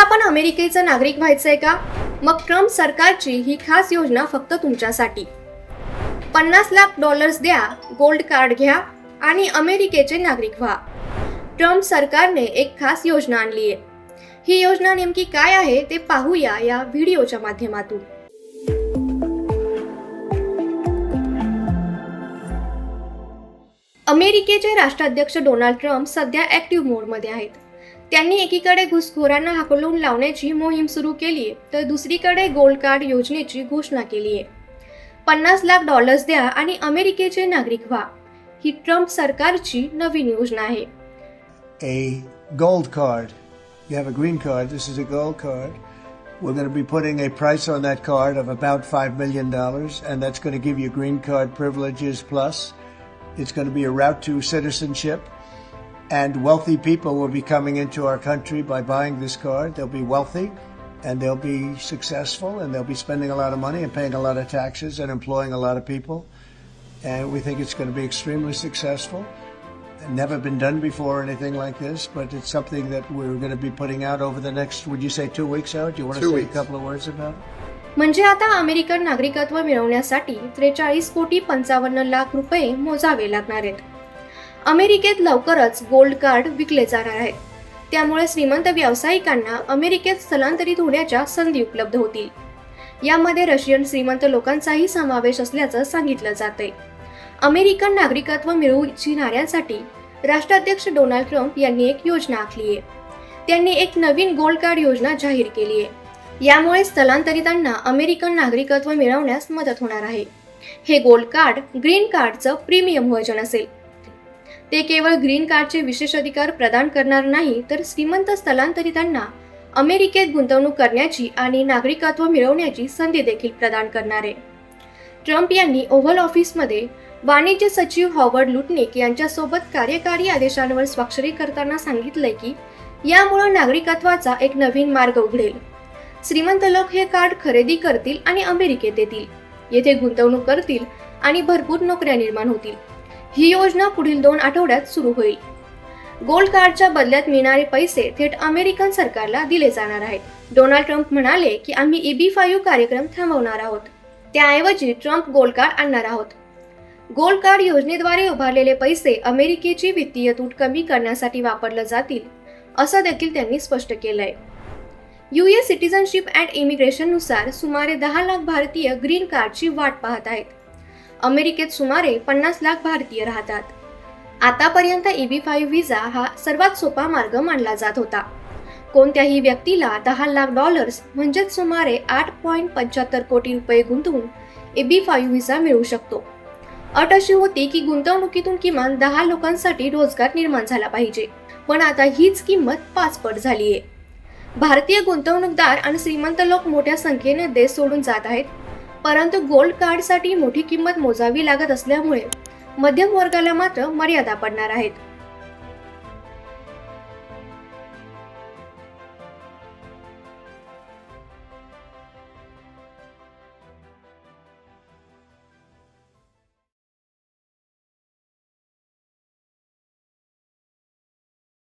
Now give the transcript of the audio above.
तुम्हाला पण अमेरिकेचं नागरिक व्हायचंय का? मग ट्रम्प सरकारची ही खास योजना फक्त तुमच्यासाठी. पन्नास लाख डॉलर्स द्या गोल्ड कार्ड घ्या आणि अमेरिकेचे नागरिक व्हा. ट्रम्प सरकारने एक खास योजना आणली आहे. ही योजना नेमकी काय आहे ते पाहूया या व्हिडिओच्या माध्यमातून. अमेरिकेचे राष्ट्राध्यक्ष डोनाल्ड ट्रम्प सध्या ऍक्टिव्ह मोडमध्ये आहेत. त्यांनी एकीकडे घुसखोरांना हकलून लावण्याची मोहीम सुरू केली आहे तर दुसरीकडे गोल्ड कार्ड योजनेची घोषणा केली आहे पन्नास लाख डॉलर्स द्या आणि अमेरिकेचे नागरिक व्हा ही ट्रम्प सरकारची नवीन योजना आहे a gold card. You have a green card. This is a gold card. We're going to be putting a price on that card of about $5 million, and that's going to give you green card privileges plus. It's going to be a route to citizenship. And wealthy people will be coming into our country by buying this card. They'll be wealthy and they'll be successful and they'll be spending a lot of money and paying a lot of taxes and employing a lot of people. And we think it's going to be extremely successful never been done before or anything like this, but it's something that we're going to be putting out over the next, would you say two weeks out? Do you want to Two say weeks. a couple of words about it? म्हणजे आता American नागरिकत्व मिळवण्यासाठी त्रेचाळीस कोटी पंचावन्न लाख रुपये मोजावे लागणार आहेत अमेरिकेत लवकरच गोल्ड कार्ड विकले जाणार आहे. त्यामुळे श्रीमंत व्यावसायिकांना अमेरिकेत स्थलांतरित होण्याच्या संधी उपलब्ध होतील. यामध्ये रशियन श्रीमंत लोकांचाही समावेश असल्याचं सांगितलं जाते अमेरिकन नागरिकत्व मिळवू इच्छिणाऱ्यांसाठी राष्ट्राध्यक्ष डोनाल्ड ट्रम्प यांनी एक योजना आखली आहे. त्यांनी एक नवीन गोल्ड कार्ड योजना जाहीर केली आहे. यामुळे स्थलांतरितांना अमेरिकन नागरिकत्व मिळवण्यास मदत होणार आहे. हे गोल्ड कार्ड ग्रीन कार्डचं प्रीमियम व्हर्जन असेल. ते केवळ ग्रीन कार्डचे विशेष अधिकार प्रदान करणार नाही तर श्रीमंत स्थलांतरितांना अमेरिकेत गुंतवणूक करण्याची आणि नागरिकत्व मिळवण्याची संधी देखील प्रदान करणार आहे. ट्रम्प यांनी ओव्हल ऑफिसमध्ये वाणिज्य सचिव हॉवर्ड लुटनिक यांच्यासोबत कार्यकारी आदेशांवर स्वाक्षरी करताना सांगितलंय की यामुळे नागरिकत्वाचा एक नवीन मार्ग उघडेल. श्रीमंत लोक हे कार्ड खरेदी करतील आणि अमेरिकेत येतील. येथे गुंतवणूक करतील आणि भरपूर नोकऱ्या निर्माण होतील. ही योजना पुढील दोन आठवड्यात सुरू होईल. गोल्ड कार्डच्या बदल्यात मिळणारे पैसे थेट अमेरिकन सरकारला दिले जाणार आहेत. डोनाल्ड ट्रम्प म्हणाले की आम्ही ईबी फाईव्ह कार्यक्रम थांबवणार आहोत. त्याऐवजी ट्रम्प गोल्ड कार्ड आणणार आहोत. गोल्ड कार्ड योजनेद्वारे उभारलेले पैसे अमेरिकेची वित्तीय तूट कमी करण्यासाठी वापरले जातील असं देखील त्यांनी स्पष्ट केलंय. युएस सिटिझनशिप अँड इमिग्रेशननुसार सुमारे दहा लाख भारतीय ग्रीन कार्डची वाट पाहत आहेत. अमेरिकेत सुमारे पन्नास लाख भारतीय राहतात. आतापर्यंत ईबी फाईव्ह व्हिसा हा सर्वात सोपा मार्ग मानला जात होता. कोणत्याही व्यक्तीला दहा लाख डॉलर्स म्हणजेच सुमारे आठ पॉईंट पंच्याहत्तर कोटी रुपये गुंतवून ए बी फाईव्ह व्हिसा मिळू शकतो. अट अशी होती की गुंतवणुकीतून किमान दहा लोकांसाठी रोजगार निर्माण झाला पाहिजे. पण आता हीच किंमत पाचपट झाली आहे भारतीय गुंतवणूकदार आणि श्रीमंत लोक मोठ्या संख्येने देश सोडून जात आहेत. परंतु गोल्ड कार्डसाठी मोठी किंमत मोजावी लागत असल्यामुळे मध्यम वर्गाला मात्र मर्यादा पडणार आहेत.